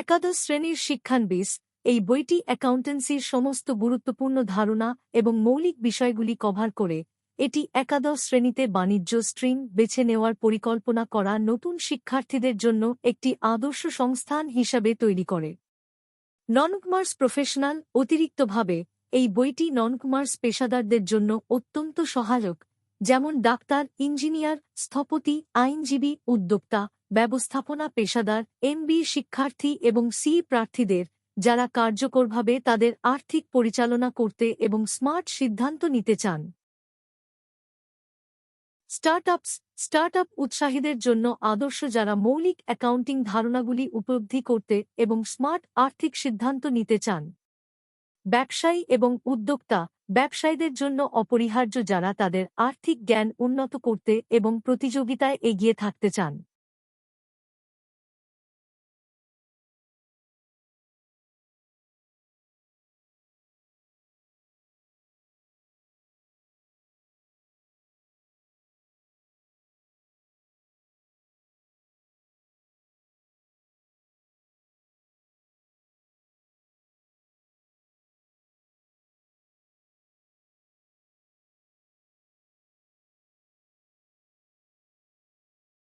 একাদশ শ্রেণির শিক্ষানবিস এই বইটি অ্যাকাউন্টেন্সির সমস্ত গুরুত্বপূর্ণ ধারণা এবং মৌলিক বিষয়গুলি কভার করে। এটি একাদশ শ্রেণীতে বাণিজ্য স্ট্রিম বেছে নেওয়ার পরিকল্পনা করা নতুন শিক্ষার্থীদের জন্য একটি আদর্শ সংস্থান হিসাবে তৈরি করে। ননকমার্স প্রফেশনাল অতিরিক্তভাবে, এই বইটি ননকমার্স পেশাদারদের জন্য অত্যন্ত সহায়ক, যেমন ডাক্তার, ইঞ্জিনিয়ার, স্থপতি, আইনজীবী, উদ্যোক্তা ব্যবস্থাপনা পেশাদার এমবি শিক্ষার্থী এবং সি প্রার্থীদের, যারা কার্যকরভাবে তাদের আর্থিক পরিচালনা করতে এবং স্মার্ট সিদ্ধান্ত নিতে চান। স্টার্টআপস, স্টার্টআপ উৎসাহীদের জন্য আদর্শ যারা মৌলিক অ্যাকাউন্টিং ধারণাগুলি উপলব্ধি করতে এবং স্মার্ট আর্থিক সিদ্ধান্ত নিতে চান। ব্যবসায়ী এবং উদ্যোক্তা, ব্যবসায়ীদের জন্য অপরিহার্য যারা তাদের আর্থিক জ্ঞান উন্নত করতে এবং প্রতিযোগিতায় এগিয়ে থাকতে চান।